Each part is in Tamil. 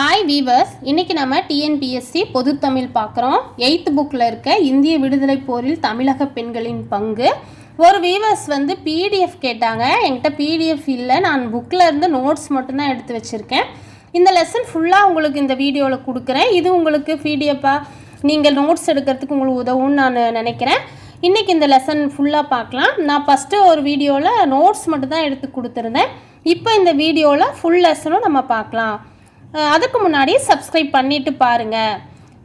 ஹாய் வீவர்ஸ் இன்றைக்கி நம்ம டிஎன்பிஎஸ்சி பொதுத்தமிழ் பார்க்குறோம். எயித் புக்கில் இருக்க இந்திய விடுதலை போரில் தமிழக பெண்களின் பங்கு. ஒரு வீவர்ஸ் வந்து பிடிஎஃப் கேட்டாங்க. என்கிட்ட பிடிஎஃப் இல்லை. நான் புக்கில் இருந்து நோட்ஸ் மட்டும்தான் எடுத்து வச்சுருக்கேன். இந்த லெசன் ஃபுல்லாக உங்களுக்கு இந்த வீடியோவில் கொடுக்குறேன். இது உங்களுக்கு பிடிஎஃபாக நீங்கள் நோட்ஸ் எடுக்கிறதுக்கு உங்களுக்கு உதவும்னு நான் நினைக்கிறேன். இன்றைக்கி இந்த லெசன் ஃபுல்லாக பார்க்கலாம். நான் ஃபஸ்ட்டு ஒரு வீடியோவில் நோட்ஸ் மட்டும் தான் எடுத்து கொடுத்துருந்தேன். இப்போ இந்த வீடியோவில் ஃபுல் லெசனும் நம்ம பார்க்கலாம். அதுக்கு முன்னாடி சப்ஸ்கிரைப் பண்ணிட்டு பாருங்க.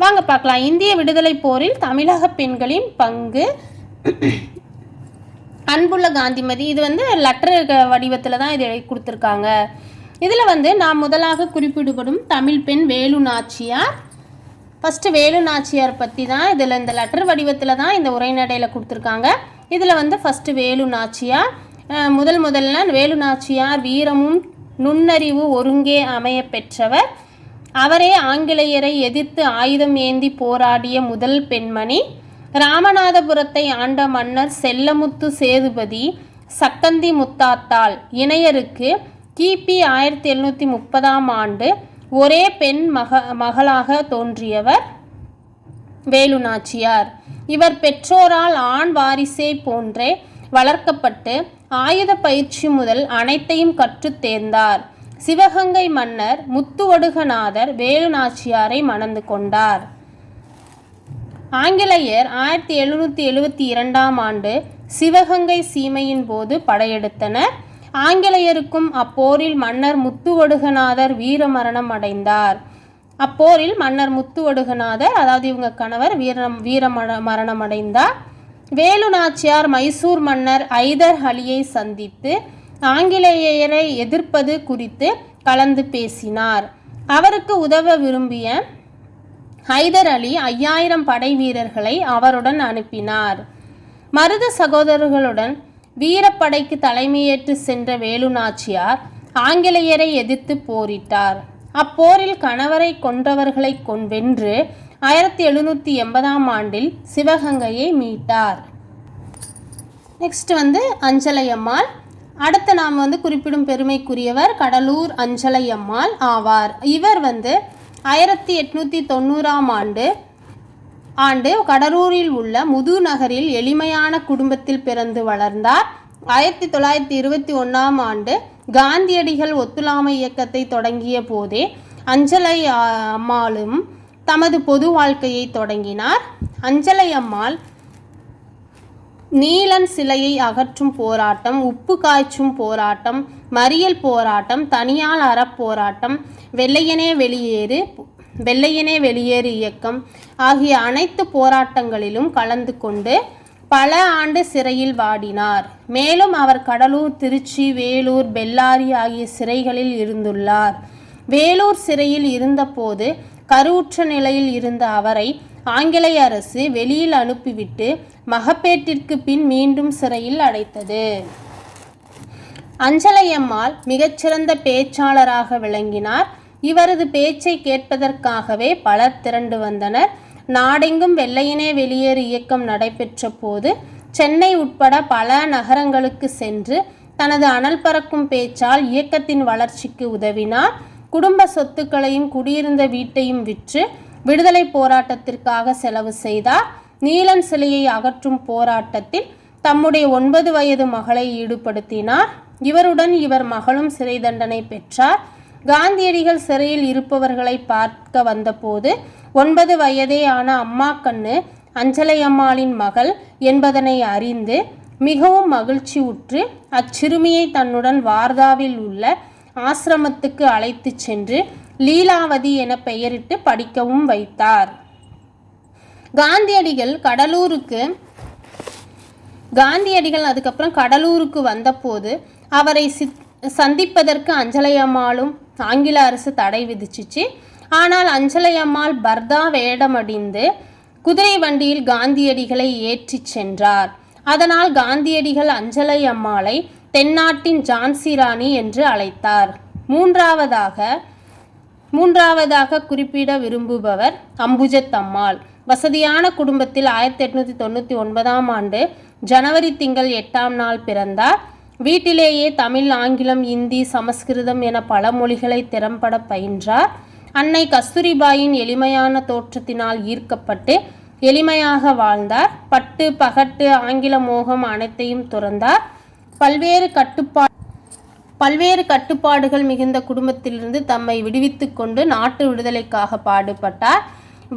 வாங்க பார்க்கலாம். இந்திய விடுதலை போரில் தமிழக பெண்களின் பங்கு. அன்புள்ள காந்திமதி இது வந்து லெட்டர் வடிவத்தில் தான் இது கொடுத்துருக்காங்க. இதில் வந்து நான் முதலாக குறிப்பிடுபடும் தமிழ் பெண் வேலு நாச்சியார். ஃபஸ்ட்டு வேலு நாச்சியார் பற்றி தான் இதில் இந்த லெட்டர் வடிவத்தில் தான் இந்த உரைநடையில் கொடுத்துருக்காங்க. இதில் வந்து ஃபஸ்ட்டு வேலு நாச்சியார். முதல் முதல்ல வேலு நாச்சியார் வீரமும் நுண்ணறிவு ஒருங்கே அமைய பெற்றவர். அவரே ஆங்கிலேயரை எதிர்த்து ஆயுதம் ஏந்தி போராடிய முதல் பெண்மணி. ராமநாதபுரத்தை ஆண்ட மன்னர் செல்லமுத்து சேதுபதி சக்கந்தி முத்தாத்தாள் இணையருக்கு கிபி ஆயிரத்தி எழுநூற்றி முப்பதாம் ஆண்டு ஒரே பெண் மக மகளாக தோன்றியவர் வேலுநாச்சியார். இவர் பெற்றோரால் ஆண் வாரிசை போன்றே வளர்க்கப்பட்டு ஆயுத பயிற்சி முதல் அனைத்தையும் கற்றுத் தேர்ந்தார். சிவகங்கை மன்னர் முத்துவடுகநாதர் வேலு நாச்சியாரை மணந்து கொண்டார். ஆங்கிலேயர் ஆயிரத்தி எழுநூற்றி எழுவத்தி இரண்டாம் ஆண்டு சிவகங்கை சீமையின் போது படையெடுத்தனர். ஆங்கிலேயருக்கும் அப்போரில் மன்னர் முத்துவடுகநாதர் வீரமரணம் அடைந்தார். அப்போரில் மன்னர் முத்துவடுகநாதர் அதாவது இவங்க கணவர் வீரம் வீர மரணம் அடைந்தார். வேலு நாச்சியார் மைசூர் மன்னர் ஐதர் அலியை சந்தித்து ஆங்கிலேயரை எதிர்ப்பது குறித்து கலந்து பேசினார். அவருக்கு உதவ விரும்பிய ஹைதர் அலி ஐயாயிரம் படை வீரர்களை அவருடன் அனுப்பினார். மருத சகோதரர்களுடன் வீரப்படைக்கு தலைமையேற்று சென்ற வேலு நாச்சியார் ஆங்கிலேயரை எதிர்த்து போரிட்டார். அப்போரில் கணவரை கொன்றவர்களை கொன் வென்று ஆயிரத்தி எழுநூற்றி எண்பதாம் ஆண்டில் சிவகங்கையை மீட்டார். நெக்ஸ்ட் வந்து அஞ்சலையம்மாள். அடுத்து நாம் வந்து குறிப்பிடும் பெருமைக்குரியவர் கடலூர் அஞ்சலையம்மாள் ஆவார். இவர் வந்து ஆயிரத்தி எட்நூற்றி தொண்ணூறாம் ஆண்டு ஆண்டு கடலூரில் உள்ள முது நகரில் எளிமையான குடும்பத்தில் பிறந்து வளர்ந்தார். ஆயிரத்தி தொள்ளாயிரத்தி இருபத்தி ஒன்றாம் ஆண்டு காந்தியடிகள் ஒத்துழாமை இயக்கத்தை தொடங்கிய போதே அஞ்சலை அம்மாளும் தமது பொது வாழ்க்கையை தொடங்கினார். அஞ்சலை அம்மாள் நீலன் சிலையை அகற்றும் போராட்டம் உப்பு காய்ச்சும் போராட்டம் மறியல் போராட்டம் தனியால் அறப்போராட்டம் வெள்ளையனே வெளியேறு வெள்ளையனே வெளியேறு இயக்கம் ஆகிய அனைத்து போராட்டங்களிலும் கலந்து கொண்டு பல ஆண்டு சிறையில் வாடினார். மேலும் அவர் கடலூர் திருச்சி வேலூர் பெல்லாரி ஆகிய சிறைகளில் இருந்துள்ளார். வேலூர் சிறையில் இருந்தபோது கருவுற்ற நிலையில் இருந்த அவரை ஆங்கிலேய அரசு வெளியில் அனுப்பிவிட்டு மகப்பேட்டிற்கு பின் மீண்டும் சிறையில் அடைத்தது. அஞ்சலையம்மாள் மிகச்சிறந்த பேச்சாளராக விளங்கினார். இவரது பேச்சை கேட்பதற்காகவே பலர் திரண்டு வந்தனர். நாடெங்கும் வெள்ளையனே வெளியேறு இயக்கம் நடைபெற்ற போது சென்னை உட்பட பல நகரங்களுக்கு சென்று தனது அனல் பறக்கும் பேச்சால் இயக்கத்தின் வளர்ச்சிக்கு உதவினார். குடும்ப சொத்துக்களையும் குடியிருந்த வீட்டையும் விற்று விடுதலை போராட்டத்திற்காக செலவு செய்தார். நீலன் சிலையை அகற்றும் போராட்டத்தில் தம்முடைய ஒன்பது வயது மகளை ஈடுபடுத்தினார். இவருடன் இவர் மகளும் சிறை தண்டனை பெற்றார். காந்தியடிகள் சிறையில் இருப்பவர்களை பார்க்க வந்தபோது ஒன்பது வயதே ஆன அம்மா கண்ணு அஞ்சலை அம்மாளின் மகள் என்பதனை அறிந்து மிகவும் மகிழ்ச்சி உற்று அச்சிறுமியை தன்னுடன் வார்தாவில் உள்ள ஆசிரமத்துக்கு அழைத்துச் சென்று லீலாவதி என பெயரிட்டு படிக்கவும் வைத்தார். காந்தியடிகள் கடலூருக்கு காந்தியடிகள் அதுக்கப்புறம் கடலூருக்கு வந்தபோது அவரை சித் சந்திப்பதற்கு அஞ்சலையம்மாளும் ஆங்கில அரசு தடை விதிச்சிச்சு. ஆனால் அஞ்சலையம்மாள் பர்தா வேடமடிந்து குதிரை வண்டியில் காந்தியடிகளை ஏற்றிச் சென்றார். அதனால் காந்தியடிகள் அஞ்சலை அம்மாளை தென்னாட்டின் ஜான்சி ராணி என்று அழைத்தார். மூன்றாவதாக மூன்றாவதாக குறிப்பிட விரும்புபவர் அம்புஜத் அம்மாள். வசதியான குடும்பத்தில் ஆயிரத்தி எட்நூற்றி தொண்ணூற்றி ஒன்பதாம் ஆண்டு ஜனவரி திங்கள் எட்டாம் நாள் பிறந்தார். வீட்டிலேயே தமிழ் ஆங்கிலம் இந்தி சமஸ்கிருதம் என பல மொழிகளை திறம்பட பயின்றார். அன்னை கஸ்தூரிபாயின் எளிமையான தோற்றத்தினால் ஈர்க்கப்பட்டு எளிமையாக வாழ்ந்தார். பட்டு பகட்டு ஆங்கில மோகம் அனைத்தையும் துறந்தார். பல்வேறு கட்டுப்பா பல்வேறு கட்டுப்பாடுகள் மிகுந்த குடும்பத்திலிருந்து தம்மை விடுவித்து கொண்டு நாட்டு விடுதலைக்காக பாடுபட்டார்.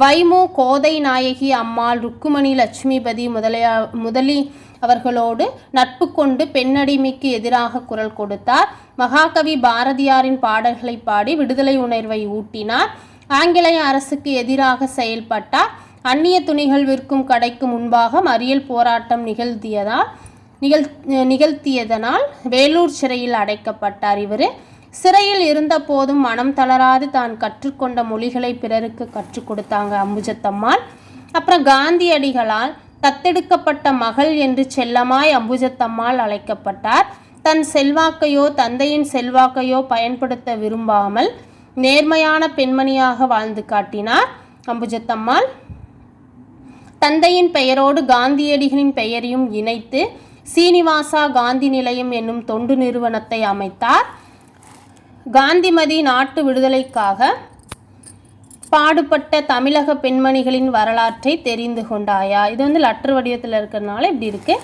வைமு கோதை நாயகி அம்மாள் ருக்குமணி லட்சுமிபதி முதலியா முதலி அவர்களோடு நட்பு கொண்டு பெண்ணடிமைக்கு எதிராக குரல் கொடுத்தார். மகாகவி பாரதியாரின் பாடல்களை பாடி விடுதலை உணர்வை ஊட்டினார். ஆங்கிலேய அரசுக்கு எதிராக செயல்பட்டார். அந்நிய துணிகள் விற்கும் கடைக்கு முன்பாக மறியல் போராட்டம் நிகழ்த்தியதால் நிகழ் நிகழ்த்தியதனால் வேலூர் சிறையில் அடைக்கப்பட்டார் இவர். சிறையில் இருந்தபோதும் மனம் தளராது தான் கற்றுக்கொண்ட மொழிகளை பிறருக்கு கற்றுக் கொடுத்தாங்க அம்புஜத்தம்மாள். அப்புறம் காந்தியடிகளால் தத்தெடுக்கப்பட்ட மகள் என்று செல்லமாய் அம்புஜத்தம்மாள் அழைக்கப்பட்டார். தன் செல்வாக்கையோ தந்தையின் செல்வாக்கையோ பயன்படுத்த விரும்பாமல் நேர்மையான பெண்மணியாக வாழ்ந்து காட்டினார் அம்புஜத்தம்மாள். தந்தையின் பெயரோடு காந்தியடிகளின் பெயரையும் இணைத்து சீனிவாசா காந்தி நிலையம் என்னும் தொண்டு நிறுவனத்தை அமைத்தார். காந்திமதி நாட்டு விடுதலைக்காக பாடுபட்ட தமிழக பெண்மணிகளின் வரலாற்றை தெரிந்து கொண்டாயா? இது வந்து லெட்டர் வடிவத்தில் இருக்கிறதுனால இப்படி இருக்கு.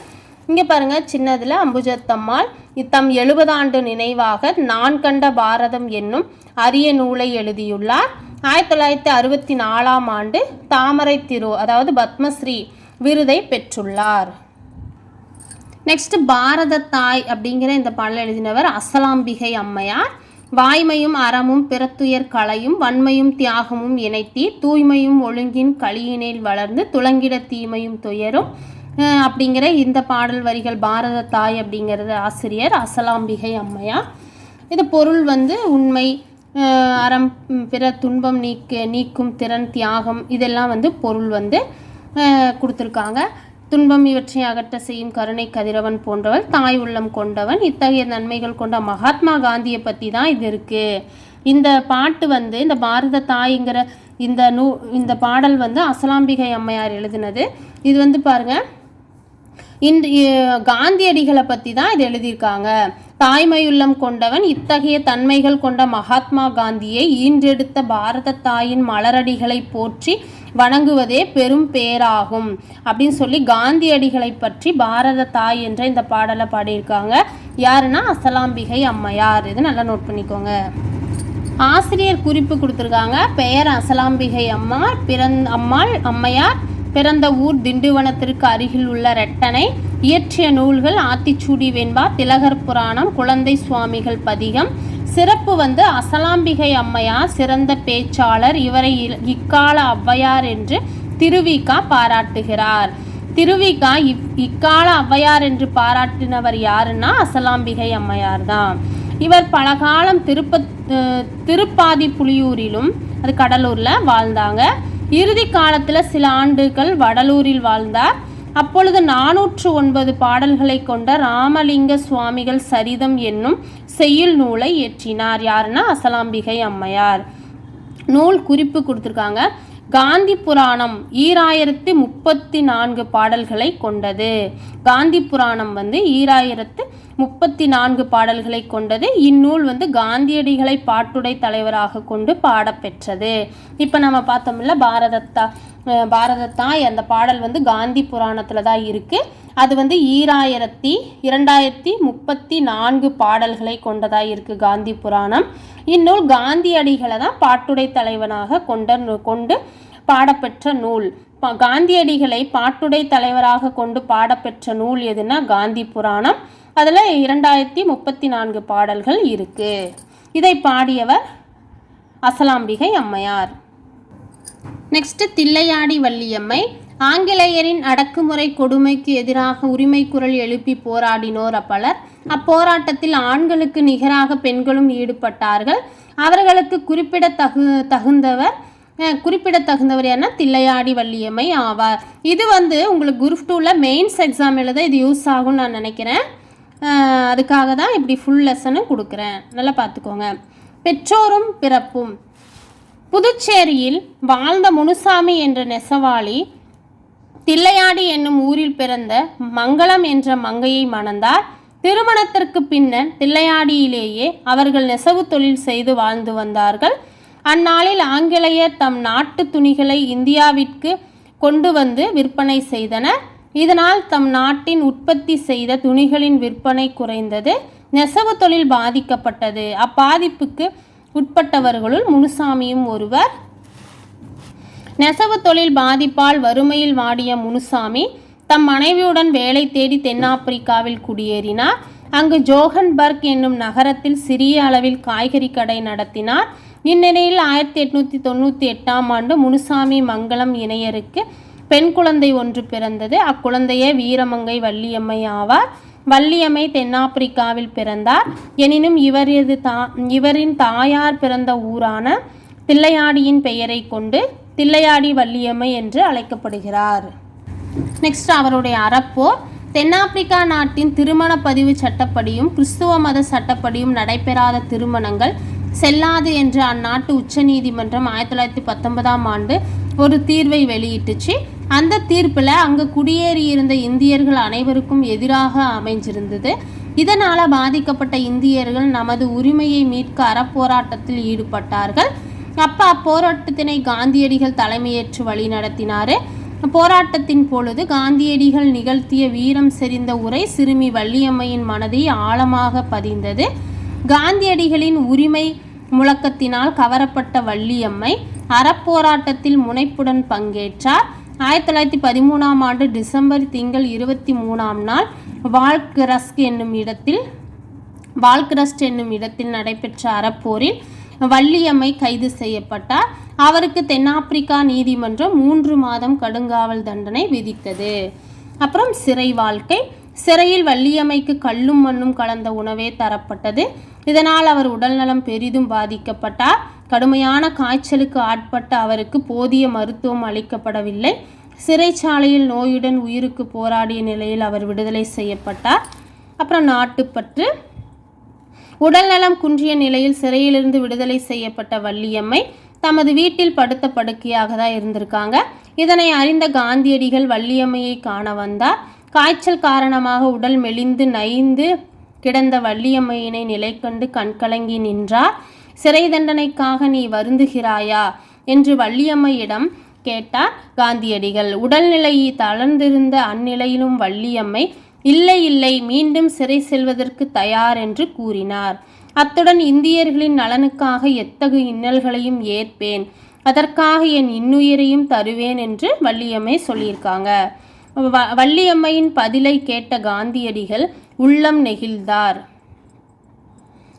இங்கே பாருங்க சின்னதில் அம்புஜத்தம்மாள் தம் எழுபதாண்டு நினைவாக நான் கண்ட பாரதம் என்னும் அரிய நூலை எழுதியுள்ளார். ஆயிரத்தி தொள்ளாயிரத்தி அறுபத்தி நாலாம் ஆண்டு தாமரை திரு அதாவது பத்மஸ்ரீ விருதை பெற்றுள்ளார். நெக்ஸ்ட் பாரத தாய் அப்படிங்கிற இந்த பாடல் எழுதினவர் அசலாம்பிகை அம்மையார். வாய்மையும் அறமும் பிறத்துயர் கலையும் வன்மையும் தியாகமும் இணைத்தி தூய்மையும் ஒழுங்கின் களியினில் வளர்ந்து துளங்கிட தீமையும் துயரும். அப்படிங்கிற இந்த பாடல் வரிகள் பாரத தாய் அப்படிங்கிறது ஆசிரியர் அசலாம்பிகை அம்மையார். இது பொருள் வந்து உண்மை அறம் பிற துன்பம் நீக்க நீக்கும் திறன் தியாகம் இதெல்லாம் வந்து பொருள் வந்து கொடுத்துருக்காங்க. துன்பம் இவற்றை அகற்ற செய்யும் கருணை கதிரவன் போன்றவள் தாய் உள்ளம் கொண்டவன். இத்தகைய நன்மைகள் கொண்ட மகாத்மா காந்தியை பற்றி தான் இது இருக்குது இந்த பாட்டு வந்து இந்த பாரத தாய்ங்கிற இந்த நூ இந்த பாடல் வந்து அசலாம்பிகை அம்மையார் எழுதினது. இது வந்து பாருங்கள் இந்த காந்தியடிகளை பற்றி தான் இது எழுதியிருக்காங்க. தாய்மையுள்ளம் கொண்டவன் இத்தகைய தன்மைகள் கொண்ட மகாத்மா காந்தியை ஈன்றெடுத்த பாரத தாயின் மலரடிகளை போற்றி வணங்குவதே பெரும் பேராகும் அப்படின்னு சொல்லி காந்தியடிகளை பற்றி பாரத தாய் என்ற இந்த பாடலை பாடியிருக்காங்க. யாருன்னா? அசலாம்பிகை அம்மையார். இது நல்லா நோட் பண்ணிக்கோங்க. ஆசிரியர் குறிப்பு கொடுத்துருக்காங்க. பெயர் அசலாம்பிகை அம்மா பிறந் அம்மாள் அம்மையார் பிறந்த ஊர் திண்டுவனத்திற்கு அருகில் உள்ள ரெட்டனை இயற்றிய நூல்கள் ஆத்திச்சூடி வெண்பா திலகர் புராணம் குழந்தை சுவாமிகள் பதிகம் சிறப்பு வந்து அசலாம்பிகை அம்மையார் சிறந்த பேச்சாளர் இவரை இக்கால ஔவையார் என்று திருவிகா பாராட்டுகிறார். திருவிகா இப் இக்கால ஔவையார் என்று பாராட்டினவர் யாருன்னா அசலாம்பிகை அம்மையார் தான். இவர் பலகாலம் திருப்ப திருப்பாதி புலியூரிலும் அது கடலூரில் வாழ்ந்தாங்க. இறுதி காலத்தில் சில ஆண்டுகள் வடலூரில் வாழ்ந்தார். அப்பொழுது நானூற்று ஒன்பது பாடல்களை கொண்ட ராமலிங்க சுவாமிகள் சரிதம் என்னும் செய்யுள் நூலை இயற்றினார். யாருன்னா அசலாம்பிகை அம்மையார். நூல் குறிப்பு கொடுத்துருக்காங்க. காந்தி புராணம் ஈராயிரத்து முப்பத்தி நான்கு பாடல்களை கொண்டது. காந்தி புராணம் வந்து ஈராயிரத்து முப்பத்தி நான்கு பாடல்களை கொண்டது. இந்நூல் வந்து காந்தியடிகளை பாட்டுடை தலைவராக கொண்டு பாடப்பெற்றது. இப்போ நம்ம பார்த்தோம்ல பாரதத்தா பாரதத்தாய் அந்த பாடல் வந்து காந்தி புராணத்தில் தான் இருக்குது அது வந்து ஈராயிரத்தி இரண்டாயிரத்தி முப்பத்தி நான்கு பாடல்களை கொண்டதாக இருக்குது காந்தி புராணம். இந்நூல் காந்தியடிகளை தான் பாட்டுடை தலைவனாக கொண்ட நூ- கொண்டு பாடப்பெற்ற நூல். காந்தியடிகளை பாட்டுடை தலைவராக கொண்டு பாடப்பெற்ற நூல் எதுனா காந்தி புராணம். அதில் இரண்டாயிரத்தி முப்பத்தி நான்கு பாடல்கள் இருக்குது இதை பாடியவர் அசலாம்பிகை அம்மையார். நெக்ஸ்ட்டு தில்லையாடி வள்ளியம்மை ஆங்கிலேயரின் அடக்குமுறை கொடுமைக்கு எதிராக உரிமை குரல் எழுப்பி போராடினோர் அப்பலர். அப்போராட்டத்தில் ஆண்களுக்கு நிகராக பெண்களும் ஈடுபட்டார்கள். அவர்களுக்கு குறிப்பிட தகு தகுந்தவர் குறிப்பிடத்தகுந்தவர் என தில்லையாடி வள்ளியம்மை ஆவார். இது வந்து உங்களுக்கு குரூப் டூவில் மெயின்ஸ் எக்ஸாம் எழுத இது யூஸ் ஆகும்னு நான் நினைக்கிறேன். அதுக்காக தான் இப்படி ஃபுல் லெசனும் கொடுக்குறேன். நல்லா பார்த்துக்கோங்க. பெற்றோரும் பிறப்பும். புதுச்சேரியில் வாழ்ந்த முனுசாமி என்ற நெசவாளி தில்லையாடி என்னும் ஊரில் பிறந்த மங்களம் என்ற மங்கையை மணந்தார். திருமணத்திற்கு பின்னர் தில்லையாடியிலேயே அவர்கள் நெசவு தொழில் செய்து வாழ்ந்து வந்தார்கள். அந்நாளில் ஆங்கிலேயர் தம் நாட்டு துணிகளை இந்தியாவிற்கு கொண்டு வந்து விற்பனை செய்தனர். இதனால் தம் நாட்டின் உற்பத்தி செய்த துணிகளின் விற்பனை குறைந்தது. நெசவு தொழில் பாதிக்கப்பட்டது. அப்பாதிப்புக்கு உட்பட்டவர்களுள் முனுசாமியும் ஒருவர். நெசவு தொழில் பாதிப்பால் வறுமையில் வாடிய முனுசாமி தம் மனைவியுடன் வேலை தேடி தென்னாப்பிரிக்காவில் குடியேறினார். அங்கு ஜோகன்பர்க் என்னும் நகரத்தில் சிறிய அளவில் காய்கறி கடை நடத்தினார். இந்நிலையில் ஆயிரத்தி எட்நூற்றி தொண்ணூற்றி எட்டாம் ஆண்டு முனுசாமி மங்களம் இணையருக்கு பெண் குழந்தை ஒன்று பிறந்தது. அக்குழந்தையே வீரமங்கை வள்ளியம்மை ஆவார். வள்ளியம்மை தென்னாப்பிரிக்காவில் பிறந்தார். எனினும் இவரது தா இவரின் தாயார் பிறந்த ஊரான தில்லையாடியின் பெயரை கொண்டு தில்லையாடி வள்ளியம்மை என்று அழைக்கப்படுகிறார். நெக்ஸ்ட் அவருடைய அறப்போர் தென்னாப்பிரிக்கா நாட்டின் திருமண பதிவு சட்டப்படியும் கிறிஸ்துவ மத சட்டப்படியும் நடைபெறாத திருமணங்கள் செல்லாது என்று அந்நாட்டு உச்சநீதிமன்றம் ஆயிரத்தி தொள்ளாயிரத்தி பத்தொன்பதாம் ஆண்டு ஒரு தீர்வை வெளியிட்டுச்சு. அந்த தீர்ப்பில் அங்கு குடியேறியிருந்த இந்தியர்கள் அனைவருக்கும் எதிராக அமைஞ்சிருந்தது. இதனால் பாதிக்கப்பட்ட இந்தியர்கள் நமது உரிமையை மீட்க அறப்போராட்டத்தில் ஈடுபட்டார்கள். அப்போ அப்போராட்டத்தினை காந்தியடிகள் தலைமையேற்று வழிநடத்தினார். போராட்டத்தின் பொழுது காந்தியடிகள் நிகழ்த்திய வீரம் செறிந்த உரை சிறுமி வள்ளியம்மையின் மனதை ஆழமாக பதிந்தது. காந்தியடிகளின் உரிமை முழக்கத்தினால் கவரப்பட்ட வள்ளியம்மை அறப்போராட்டத்தில் முனைப்புடன் பங்கேற்றார். ஆயிரத்தி தொள்ளாயிரத்தி பதிமூணாம் ஆண்டு டிசம்பர் திங்கள் இருபத்தி மூணாம் நாள் வால்கிரஸ்க் என்னும் இடத்தில் வால்கிரஸ்ட் என்னும் இடத்தில் நடைபெற்ற அறப்போரில் வள்ளியம்மை கைது செய்யப்பட்டார். அவருக்கு தென்னாப்பிரிக்கா நீதிமன்றம் மூன்று மாதம் கடுங்காவல் தண்டனை விதித்தது. அப்புறம் சிறை வாழ்க்கை. சிறையில் வள்ளியம்மைக்கு கல்லும் மண்ணும் கலந்த உணவே தரப்பட்டது. இதனால் அவர் உடல்நலம் பெரிதும் பாதிக்கப்பட்டார். கடுமையான காய்ச்சலுக்கு ஆட்பட்ட அவருக்கு போதிய மருத்துவம் அளிக்கப்படவில்லை. சிறைச்சாலையில் நோயுடன் உயிருக்கு போராடிய நிலையில் அவர் விடுதலை செய்யப்பட்டார். அப்புறம் நாட்டுப்பற்று. உடல்நலம் குன்றிய நிலையில் சிறையிலிருந்து விடுதலை செய்யப்பட்ட வள்ளியம்மை தமது வீட்டில் படுத்த படுக்கையாக தான் இருந்திருக்காங்க. இதனை அறிந்த காந்தியடிகள் வள்ளியம்மையை காண வந்தார். காய்ச்சல் காரணமாக உடல் மெலிந்து நைந்து கிடந்த வள்ளியம்மையினை நிலை கண்டு கண்கலங்கி நின்றார். சிறை தண்டனைக்காக நீ வருந்துகிறாயா என்று வள்ளியம்மையிடம் கேட்டார் காந்தியடிகள். உடல்நிலையை தளர்ந்திருந்த அந்நிலையிலும் வள்ளியம்மை இல்லை இல்லை மீண்டும் சிறை செல்வதற்கு தயார் என்று கூறினார். அத்துடன் இந்தியர்களின் நலனுக்காக எத்தகு இன்னல்களையும் ஏற்பேன். அதற்காக என் இன்னுயிரையும் தருவேன் என்று வள்ளியம்மை சொல்லியிருக்காங்க. வ- வள்ளியம்மையின் பதிலை கேட்ட காந்தியடிகள் உள்ளம் நெகிழ்ந்தார்.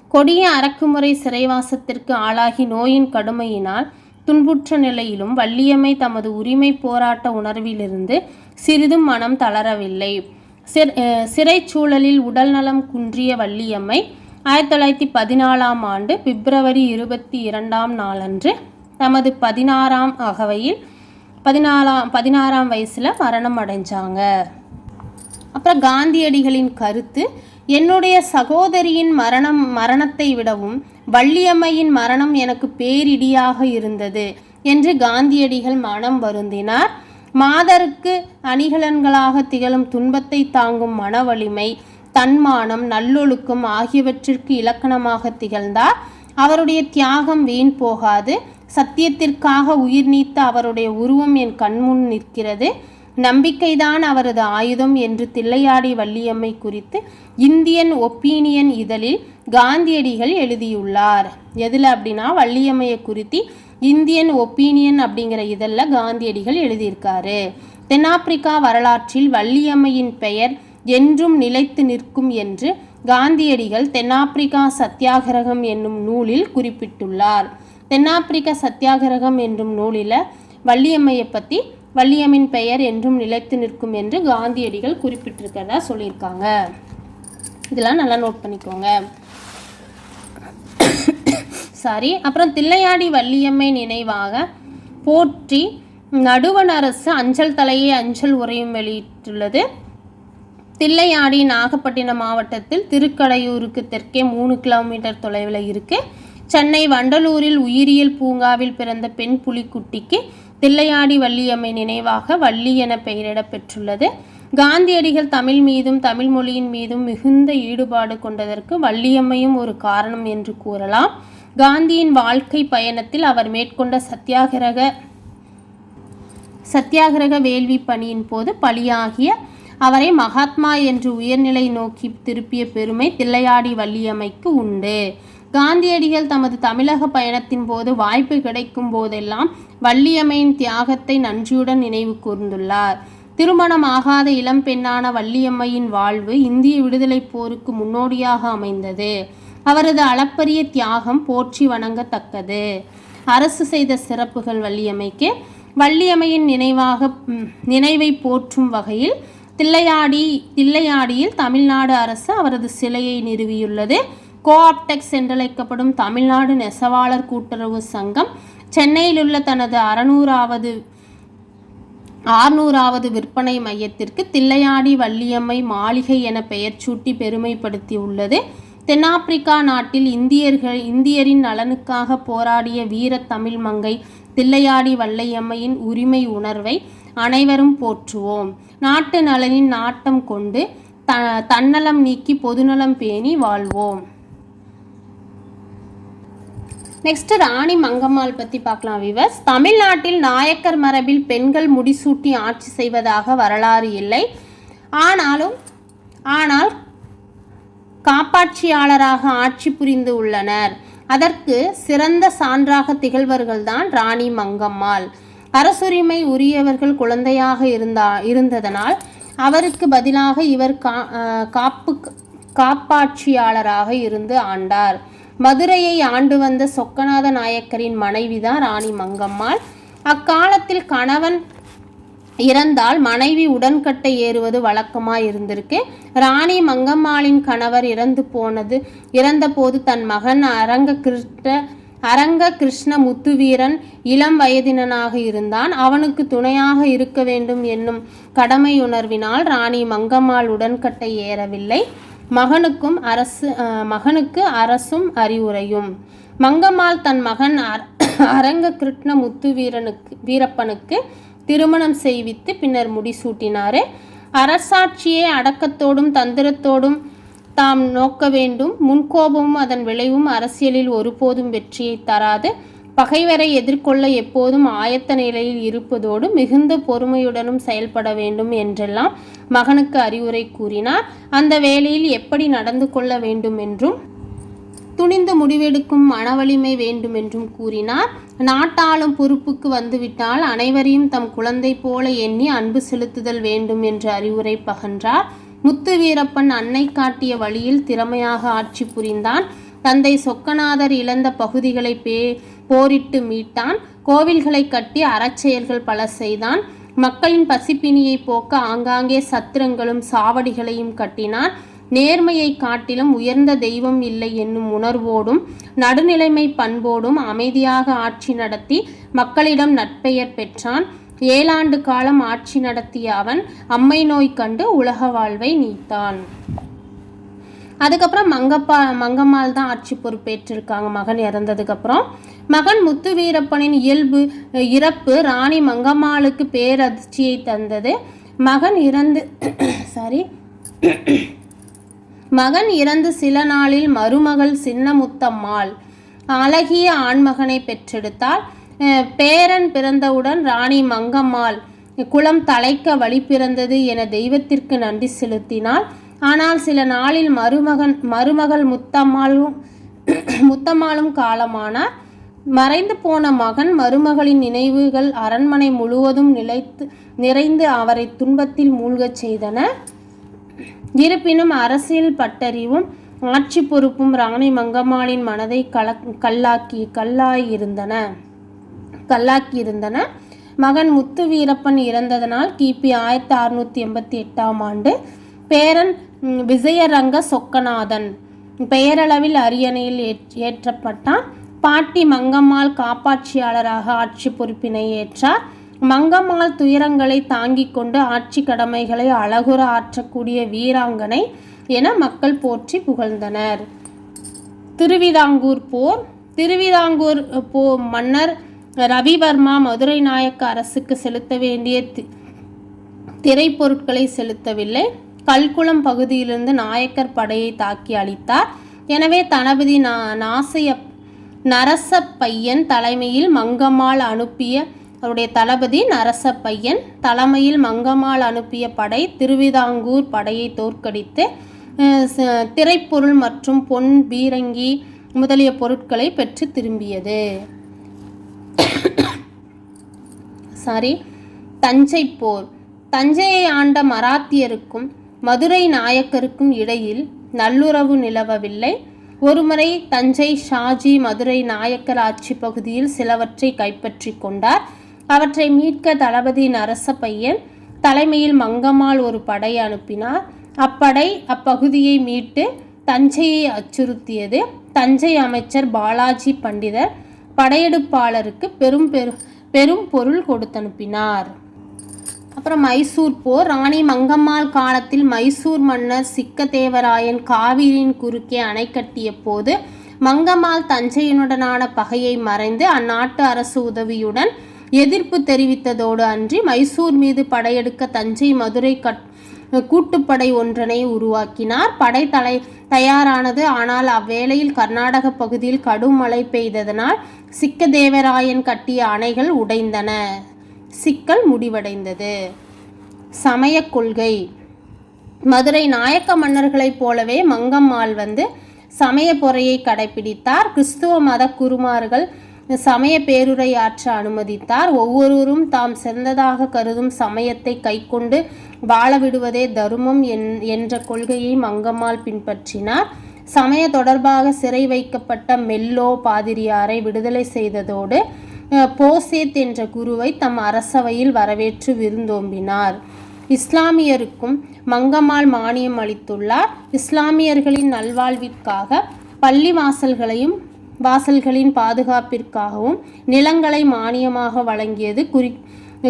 கொடிய அரக்குமுறை சிறைவாசத்திற்கு ஆளாகி நோயின் கடுமையினால் துன்புற்ற நிலையிலும் வள்ளியம்மை தமது உரிமை போராட்ட உணர்விலிருந்து சிறிதும் மனம் தளரவில்லை. சிறைச்சூழலில் உடல்நலம் குன்றிய வள்ளியம்மை ஆயிரத்தி தொள்ளாயிரத்தி பதினாலாம் ஆண்டு பிப்ரவரி இருபத்தி இரண்டாம் நாளன்று தமது பதினாறாம் அகவையில் பதினாலாம் பதினாறாம் வயசில் மரணம் அடைஞ்சாங்க. அப்புறம் காந்தியடிகளின் கருத்து என்னுடைய சகோதரியின் மரணம் மரணத்தை விடவும் வள்ளியம்மையின் மரணம் எனக்கு பேரிடியாக இருந்தது என்று காந்தியடிகள் மனம் வருந்தினார். மாதருக்கு அணிகலன்களாக திகழும் துன்பத்தை தாங்கும் மன வலிமை தன்மானம் நல்லொழுக்கம் ஆகியவற்றிற்கு இலக்கணமாக திகழ்ந்தார் அவருடைய தியாகம் வீண் போகாது. சத்தியத்திற்காக உயிர் நீத்த அவருடைய உருவம் என் கண்முன் நிற்கிறது. நம்பிக்கைதான் அவரது ஆயுதம் என்று தில்லையாடி வள்ளியம்மை குறித்து இந்தியன் ஒப்பீனியன் இதழில் காந்தியடிகள் எழுதியுள்ளார். எதில் அப்படின்னா வள்ளியம்மையை குறித்து இந்தியன் ஒப்பீனியன் அப்படிங்கிற இதழில் காந்தியடிகள் எழுதியிருக்காரு. தென்னாப்பிரிக்கா வரலாற்றில் வள்ளியம்மையின் பெயர் என்றும் நிலைத்து நிற்கும் என்று காந்தியடிகள் தென்னாப்பிரிக்கா சத்தியாகிரகம் என்னும் நூலில் குறிப்பிட்டுள்ளார். தென்னாப்பிரிக்க சத்தியாகிரகம் என்னும் நூலில் வள்ளியம்மையை பற்றி வள்ளியம்மின் பெயர் என்றும் நிலைத்து நிற்கும் என்று காந்தியடிகள் குறிப்பிட்டிருக்கிறதா சொல்லியிருக்காங்க. இதெல்லாம் நல்லா நோட் பண்ணிக்கோங்க. சாரி அப்புறம் தில்லையாடி வள்ளியம்மை நினைவாக போற்றி நடுவண் அரசு அஞ்சல் தலையை அஞ்சல் உரையும் வெளியிட்டுள்ளது. தில்லையாடி நாகப்பட்டினம் மாவட்டத்தில் திருக்கடையூருக்கு தெற்கே மூணு கிலோமீட்டர் தொலைவில் இருக்கு. சென்னை வண்டலூரில் உயிரியல் பூங்காவில் பிறந்த பெண் புலிக்குட்டிக்கு தில்லையாடி வள்ளியம்மை நினைவாக வள்ளி என பெயரிடப் பெற்றுள்ளது. காந்தியடிகள் தமிழ் மீதும் தமிழ் மொழியின் மீதும் மிகுந்த ஈடுபாடு கொண்டதற்கு வள்ளியம்மையும் ஒரு காரணம் என்று கூறலாம். காந்தியின் வாழ்க்கை பயணத்தில் அவர் மேற்கொண்ட சத்தியாகிரக சத்தியாகிரக வேள்வி பணியின் போது பலியாகிய அவரை மகாத்மா என்று உயர்நிலை நோக்கி திருப்பிய பெருமை தில்லையாடி வள்ளியம்மைக்கு உண்டு. காந்தியடிகள் தமது தமிழக பயணத்தின் போது வாய்ப்பு கிடைக்கும் போதெல்லாம் வள்ளியம்மையின் தியாகத்தை நன்றியுடன் நினைவு கூர்ந்துள்ளார். திருமணம் ஆகாத இளம் பெண்ணான வள்ளியம்மையின் வாழ்வு இந்திய விடுதலைப் போருக்கு முன்னோடியாக அமைந்தது. அவரது அளப்பரிய தியாகம் போற்றி வணங்கத்தக்கது. அரசு செய்த சிறப்புகள் வள்ளியம்மைக்கு. வள்ளியம்மையின் நினைவாக நினைவை போற்றும் வகையில் தில்லையாடி தில்லையாடியில் தமிழ்நாடு அரசு அவரது சிலையை நிறுவியுள்ளது. கோஆப்டெக்ஸ் என்றழைக்கப்படும் தமிழ்நாடு நெசவாளர் கூட்டுறவு சங்கம் சென்னையில் உள்ள தனது அறநூறாவது ஆறுநூறாவது விற்பனை மையத்திற்கு தில்லையாடி வள்ளியம்மை மாளிகை என பெயர் சூட்டி பெருமைப்படுத்தியுள்ளது. தென்னாப்பிரிக்கா நாட்டில் இந்தியர்கள் இந்தியரின் நலனுக்காக போராடிய வீர தமிழ் மங்கை தில்லையாடி வல்லையம்மையின் உரிமை உணர்வை அனைவரும் போற்றுவோம். நாட்டு நலனின் நாட்டம் கொண்டு த தன்னலம் நீக்கி பொதுநலம் பேணி வாழ்வோம். நெக்ஸ்ட் ராணி மங்கம்மாள் பற்றி பார்க்கலாம் விவஸ் தமிழ்நாட்டில் நாயக்கர் மரபில் பெண்கள் முடிசூட்டி ஆட்சி செய்வதாக வரலாறு இல்லை. ஆனாலும் ஆனால் காப்பாட்சியாளராக ஆட்சி புரிந்து உள்ளனர். அதற்கு சிறந்த சான்றாக திகழ்வர்கள்தான் ராணி மங்கம்மாள். அரசுரிமை உரியவர்கள் குழந்தையாக இருந்தா இருந்ததனால் அவருக்கு பதிலாக இவர் கா காப்பு காப்பாட்சியாளராக இருந்து ஆண்டார். மதுரையை ஆண்டு வந்த சொக்கநாத நாயக்கரின் மனைவிதான் ராணி மங்கம்மாள். அக்காலத்தில் கணவன் இறந்தால் மனைவி உடன்கட்டை ஏறுவது வழக்கமாக இருந்திருக்கு. ராணி மங்கம்மாளின் கணவர் இறந்து போனது இறந்தபோது தன் மகன் அரங்க கிருஷ்ண அரங்க கிருஷ்ண முத்துவீரன் இளம் வயதினனாக இருந்தான். அவனுக்கு துணையாக இருக்க வேண்டும் என்னும் கடமையுணர்வினால் ராணி மங்கம்மாள் உடன்கட்டை ஏறவில்லை. மகனுக்கும் அரசு மகனுக்கு அரசும் அறிவுரையும். மங்கம்மாள் தன் மகன் அரங்க கிருஷ்ண முத்துவீரனுக்கு வீரப்பனுக்கு திருமணம் செய்வித்து பின்னர் முடிசூட்டினார். அரசாட்சியை அடக்கத்தோடும் தந்திரத்தோடும் தாம் நோக்க வேண்டும். முன்கோபமும் அதன் விளைவும் அரசியலில் ஒருபோதும் வெற்றியை தராது. பகைவரை எதிர்கொள்ள எப்போதும் ஆயத்த நிலையில் இருப்பதோடு மிகுந்த பொறுமையுடனும் செயல்பட வேண்டும் என்றெல்லாம் மகனுக்கு அறிவுரை கூறினார். அந்த வேளையில் எப்படி நடந்து கொள்ள வேண்டும் என்றும் துணிந்து முடிவெடுக்கும் மனவலிமை வேண்டுமென்றும் கூறினார். நாட்டாளும் பொறுப்புக்கு வந்துவிட்டால் அனைவரையும் தம் குழந்தை போல எண்ணி அன்பு செலுத்துதல் வேண்டும் என்று அறிவுரை பகன்றார். முத்து வீரப்பன் அன்னை காட்டிய வழியில் திறமையாக ஆட்சி புரிந்தான். தந்தை சொக்கநாதர் இழந்த பகுதிகளை பே போரிட்டு மீட்டான். கோவில்களை கட்டி அறச்செயல்கள் பல செய்தான். மக்களின் பசிப்பினியை போக்க ஆங்காங்கே சத்திரங்களும் சாவடிகளையும் கட்டினான். நேர்மையை காட்டிலும் உயர்ந்த தெய்வம் இல்லை என்னும் உணர்வோடும் நடுநிலைமை பண்போடும் அமைதியாக ஆட்சி நடத்தி மக்களிடம் நட்பெயர் பெற்றான். ஏழாண்டு காலம் ஆட்சி நடத்திய அவன் அம்மை நோய் கண்டு உலக வாழ்வை நீத்தான். அதுக்கப்புறம் மங்கப்பா மங்கம்மாள் தான் ஆட்சி பொறுப்பேற்றிருக்காங்க. மகன் இறந்ததுக்கப்புறம் மகன் முத்து வீரப்பனின் இயல்பு இறப்பு ராணி மங்கம்மாளுக்கு பேரதிர்ச்சியை தந்தது. மகன் இறந்து சாரி மகன் இறந்து சில நாளில் மருமகள் சின்னமுத்தம்மாள். அழகிய ஆண்மகனை பெற்றெடுத்தாள். பேரன் பிறந்தவுடன் ராணி மங்கம்மாள். குலம் தலைக்க வழி பிறந்தது என தெய்வத்திற்கு நன்றி செலுத்தினாள். ஆனால் சில நாளில் மருமகன் மருமகள் முத்தம்மாளும் முத்தம்மாளும் காலமானார். மறைந்து போன மகன் மருமகளின் நினைவுகள் அரண்மனை முழுவதும் நிலைத்து நிறைந்து அவரை துன்பத்தில் மூழ்கச் செய்தன. இருப்பினும் அரசியல் பட்டறிவும் ஆட்சி பொறுப்பும் ராணி மங்கம்மாளின் மனதை கல கல்லாக்கி கல்லாயிருந்தன கல்லாக்கியிருந்தன. மகன் முத்து வீரப்பன் இறந்ததனால் கிபி ஆயிரத்தி அறுநூற்றி எண்பத்தி எட்டாம் ஆண்டு பேரன் விஜயரங்க சொக்கநாதன் பெயரளவில் அரியணையில் ஏற்- ஏற்றப்பட்டான். பாட்டி மங்கம்மாள் காப்பாட்சியாளராக ஆட்சி பொறுப்பினை ஏற்றார். மங்கம்மாள் துயரங்களை தாங்கிக் கொண்டு ஆட்சி கடமைகளை அழகுற ஆற்றக்கூடிய வீராங்கனை என மக்கள் போற்றி புகழ்ந்தனர். திருவிதாங்கூர் போர் திருவிதாங்கூர் போ மன்னர் ரவிவர்மா மதுரை நாயக்க அரசுக்கு செலுத்த வேண்டிய தி- திரைப்பொருட்களை செலுத்தவில்லை. கல்குளம் பகுதியிலிருந்து நாயக்கர் படையை தாக்கி அளித்தார் எனவே தளபதி நா நாசைய நரசப்பையன் தலைமையில் மங்கம்மாள் அனுப்பிய அவருடைய தளபதி நரசப்பையன் தலைமையில் மங்கம்மாள் அனுப்பிய படை திருவிதாங்கூர் படையை தோற்கடித்து திரைப்பொருள் மற்றும் பொன் பீரங்கி முதலிய பொருட்களை பெற்று திரும்பியது. சாரி தஞ்சை போர். தஞ்சையை ஆண்ட மராத்தியருக்கும் மதுரை நாயக்கருக்கும் இடையில் நல்லுறவு நிலவவில்லை. ஒருமுறை தஞ்சை ஷாஜி மதுரை நாயக்கர் ஆட்சி பகுதியில் சிலவற்றை கைப்பற்றி கொண்டார். அவற்றை மீட்க தளபதி நரசப்பையன் தலைமையில் மங்கம்மாள் ஒரு படை அனுப்பினார். அப்படை அப்பகுதியை மீட்டு தஞ்சையை அச்சுறுத்தியது. தஞ்சை அமைச்சர் பாலாஜி பண்டிதர் படையெடுப்பாளருக்கு பெரும் பெரு பெரும் பொருள் கொடுத்தனுப்பினார். அப்புறம் மைசூர் போர். ராணி மங்கம்மாள் காலத்தில் மைசூர் மன்னர் சிக்கதேவராயன் காவிரியின் குறுக்கே அணை கட்டிய போது மங்கம்மாள் தஞ்சையினுடனான பகையை மறைந்து அந்நாட்டு அரசு உதவியுடன் எதிர்ப்பு தெரிவித்ததோடு அன்றி மைசூர் மீது படையெடுக்க தஞ்சை மதுரை கட் கூட்டுப்படை ஒன்றனை உருவாக்கினார். படை தலை தயாரானது. ஆனால் அவ்வேளையில் கர்நாடக பகுதியில் கடும் மழை பெய்ததனால் சிக்கதேவராயன் கட்டிய அணைகள் உடைந்தன. சிக்கல் முடிவடைந்தது. சமயக் கொள்கை. மதுரை நாயக்க மன்னர்களைப் போலவே மங்கம்மாள் வந்து சமய பொறையை கடைபிடித்தார். கிறிஸ்துவ மத குருமார்கள் சமய பேருரையாற்ற அனுமதித்தார். ஒவ்வொருவரும் தாம் சிறந்ததாக கருதும் சமயத்தை கைக்கொண்டு வாழ விடுவதே தருமம் என் என்ற கொள்கையை மங்கம்மாள் பின்பற்றினார். சமய தொடர்பாக சிறை வைக்கப்பட்ட மெல்லோ பாதிரியாரை விடுதலை செய்ததோடு போசேத் என்ற குருவை தம் அரசவையில் வரவேற்று விருந்தோம்பினார். இஸ்லாமியருக்கும் மங்கம்மாள் மானியம் அளித்துள்ளார். இஸ்லாமியர்களின் நல்வாழ்விற்காக பள்ளி வாசல்களையும் வாசல்களின் பாதுகாப்பிற்காகவும் நிலங்களை மானியமாக வழங்கியது குறி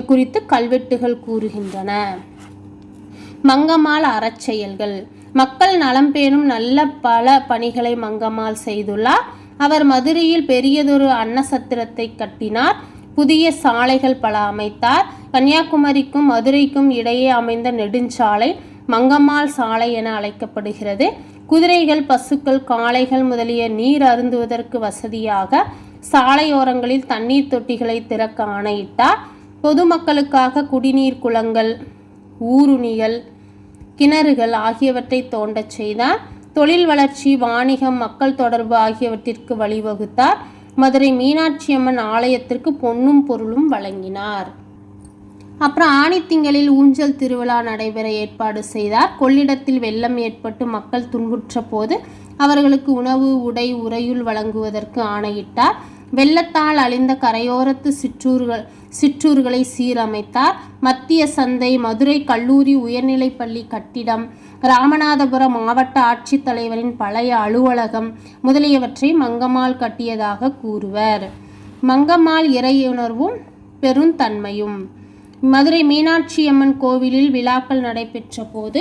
குறித்து கல்வெட்டுகள் கூறுகின்றன. மங்கம்மாள் அறச்செயல்கள் மக்கள் நலம் பேணும் நல்ல பல பணிகளை மங்கம்மாள் செய்துள்ளார். அவர் மதுரையில் பெரியதொரு அன்னசத்திரத்தை கட்டினார். புதிய சாலைகள் பல அமைத்தார். கன்னியாகுமரிக்கும் மதுரைக்கும் இடையே அமைந்த நெடுஞ்சாலை மங்கம்மாள் சாலை என அழைக்கப்படுகிறது. குதிரைகள் பசுக்கள் காளைகள் முதலிய நீர் அருந்துவதற்கு வசதியாக சாலையோரங்களில் தண்ணீர் தொட்டிகளை திறக்க ஆணையிட்டார். பொதுமக்களுக்காக குடிநீர் குளங்கள் ஊருணிகள் கிணறுகள் ஆகியவற்றை தோண்டச் செய்தார். தொழில் வளர்ச்சி வாணிகம் மக்கள் தொடர்பு ஆகியவற்றிற்கு வழிவகுத்தார். மதுரை மீனாட்சி அம்மன் ஆலயத்திற்கு பொன்னும் பொருளும் வழங்கினார். அப்புறம் ஆணித்திங்களில் ஊஞ்சல் திருவிழா நடைபெற ஏற்பாடு செய்தார். கொள்ளிடத்தில் வெள்ளம் ஏற்பட்டு மக்கள் துன்புற்ற போது அவர்களுக்கு உணவு உடை உறையுள் வழங்குவதற்கு ஆணையிட்டார். வெள்ளத்தால் அழிந்த கரையோரத்து சிற்றூர்கள் சிற்றூர்களை சீரமைத்தார். மத்திய சந்தை மதுரை கல்லூரி உயர்நிலைப்பள்ளி கட்டிடம் ராமநாதபுரம் மாவட்ட ஆட்சித்தலைவரின் பழைய அலுவலகம் முதலியவற்றை மங்கம்மாள் கட்டியதாக கூறுவர். மங்கம்மாள் இறையுணர்வும் பெருந்தன்மையும். மதுரை மீனாட்சி அம்மன் கோவிலில் விழாக்கள் நடைபெற்ற போது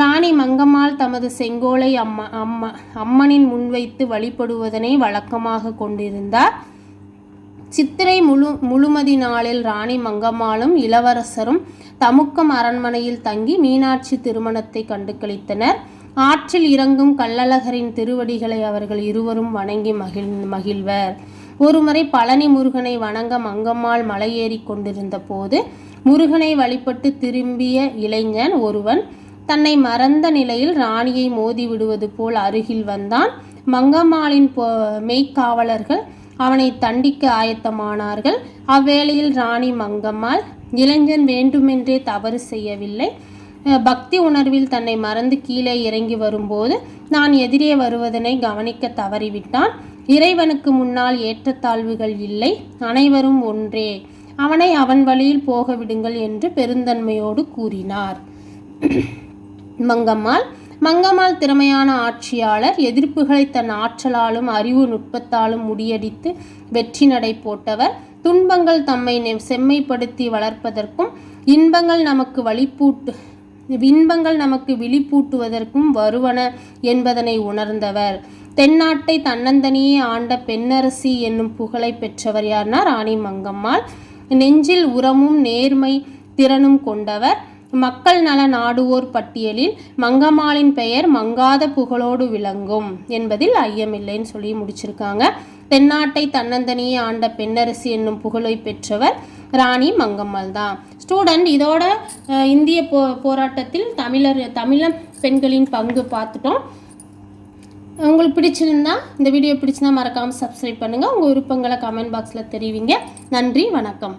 ராணி மங்கம்மாள் தமது செங்கோலை அம்மா அம்மா அம்மனின் முன்வைத்து வழிபடுவதனை வழக்கமாக கொண்டிருந்தார். சித்திரை முழு முழுமதி நாளில் ராணி மங்கம்மாளும் இளவரசரும் தமுக்கம் அரண்மனையில் தங்கி மீனாட்சி திருமணத்தை கண்டு கழித்தனர் ஆற்றில் இறங்கும் கள்ளழகரின் திருவடிகளை அவர்கள் இருவரும் வணங்கி மகிழ் மகிழ்வர். ஒருமுறை பழனி முருகனை வணங்க மங்கம்மாள் மலையேறி கொண்டிருந்த போது முருகனை வழிபட்டு திரும்பிய இளைஞன் ஒருவன் தன்னை மறந்த நிலையில் ராணியை மோதி விடுவது போல் அருகில் வந்தான். மங்கம்மாளின் மெய்க்காவலர்கள் அவனை தண்டிக்க ஆயத்தமானார்கள். அவ்வேளையில் ராணி மங்கம்மாள் இளைஞன் வேண்டுமென்றே தவறு செய்யவில்லை. பக்தி உணர்வில் தன்னை மறந்து கீழே இறங்கி வரும்போது நான் எதிரே வருவதனை கவனிக்க தவறிவிட்டான். இறைவனுக்கு முன்னால் ஏற்றத்தாழ்வுகள் இல்லை. அனைவரும் ஒன்றே. அவனை அவன் வழியில் போக விடுங்கள் என்று பெருந்தன்மையோடு கூறினார். மங்கம்மாள் மங்கம்மாள் திறமையான ஆட்சியாளர் எதிர்ப்புகளை தன் ஆற்றலாலும் அறிவு நுட்பத்தாலும் முறியடித்து வெற்றி நடை போட்டவர் துன்பங்கள் தம்மை நெ- செம்மைப்படுத்தி வளர்ப்பதற்கும் இன்பங்கள் நமக்கு வழிபூட்டு இன்பங்கள் நமக்கு விழிப்பூட்டுவதற்கும் வருவன என்பதனை உணர்ந்தவர். தென்னாட்டை தன்னந்தனியே ஆண்ட பெண்ணரசி என்னும் புகழை பெற்றவர் யார்னா ராணி மங்கம்மாள். நெஞ்சில் உரமும் நேர்மை திறனும் கொண்டவர். மக்கள் நல நாடுவோர் பட்டியலில் மங்கம்மாளின் பெயர் மங்காத புகழோடு விளங்கும் என்பதில் ஐயமில்லைன்னு சொல்லி முடிச்சிருக்காங்க. தென்னாட்டை தன்னந்தனியே ஆண்ட பெண்ணரசி என்னும் புகழை பெற்றவர் ராணி மங்கம்மாள் தான். ஸ்டூடெண்ட் இதோட இந்திய போ போராட்டத்தில் தமிழர் தமிழ பெண்களின் பங்கு பார்த்துட்டோம். உங்களுக்கு பிடிச்சிருந்தா இந்த வீடியோ பிடிச்சிருந்தா மறக்காமல் சப்ஸ்கிரைப் பண்ணுங்கள் உங்கள் விருப்பங்களை கமெண்ட் பாக்ஸில் தெரிவிங்க. நன்றி வணக்கம்.